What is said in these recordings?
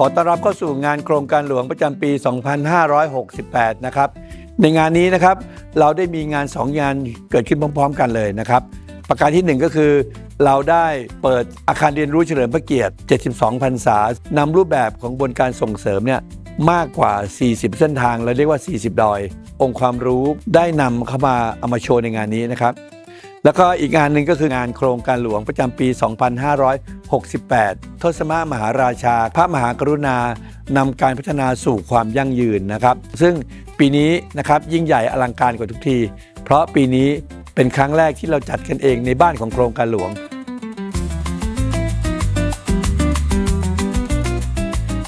ขอต้อนรับเข้าสู่งานโครงการหลวงประจำปี 2568 นะครับ ในงานนี้นะครับเราได้มีงาน 2 งานเกิดขึ้นพร้อม ๆ กันเลยนะครับ ประการทีหนึ่1 ก็คือ เราได้เปิดอาคารเรียนรู้เฉลิมพระเกียรติ 72 พรรษานำรูปแบบของบนการส่งเสริมเนี่ยมากกว่า 40 เส้นทางเราเรียกว่า 40 ดอย องค์ความรู้ได้นำเข้ามาเอามาโชว์ในงานนี้นะครับ แล้วก็อีกงานหนึ่งก็คืองานโครงการหลวงประจำปี 2568 ทศมามหาราชา พระมหากรุณานำการพัฒนาสู่ความยั่งยืนนะครับ ซึ่งปีนี้นะครับยิ่งใหญ่อลังการกว่าทุกที เพราะปีนี้เป็นครั้งแรกที่เราจัดกันเองในบ้านของโครงการหลวง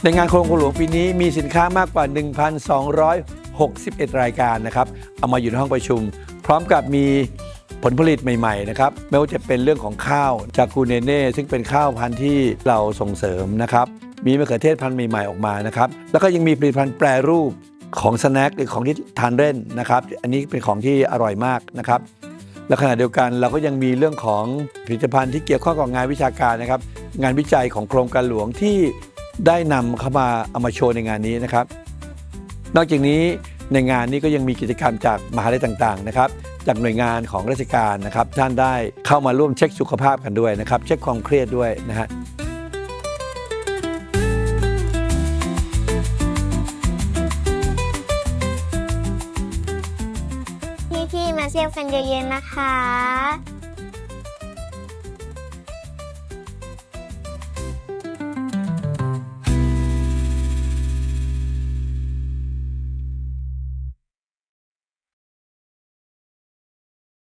ในงานโครงการหลวงปีนี้มีสินค้ามากกว่า 1,261 รายการนะครับ เอามาอยู่ในห้องประชุม พร้อมกับมี ผลผลิตใหม่ๆนะครับไม่ว่าจะเป็นเรื่องของข้าวจากคูเนเน่ซึ่งเป็นข้าวพันธุ์ที่เราส่งเสริมนะครับมีมะเขือเทศพันธุ์ใหม่ๆออกมานะครับแล้วก็ยังมีผลิตภัณฑ์แปรรูปของสแน็คหรือของที่ทานเล่นนะครับ อันนี้เป็นของที่อร่อยมากนะครับและขณะเดียวกันเราก็ยังมีเรื่องของผลิตภัณฑ์ที่เกี่ยวข้องกับงานวิชาการนะครับ งานวิจัยของโครงการหลวงที่ได้นำเข้ามาเอามาโชว์ในงานนี้นะครับ นอกจากนี้ ในงานนี้ก็ยังมีกิจกรรมจากมหาลัยต่างๆนะครับจากหน่วยงานของราชการนะครับ ท่านได้เข้ามาร่วมเช็คสุขภาพกันด้วยนะครับ เช็คความเครียดด้วยนะฮะพี่ๆมาเที่ยวกันเยอะๆนะคะ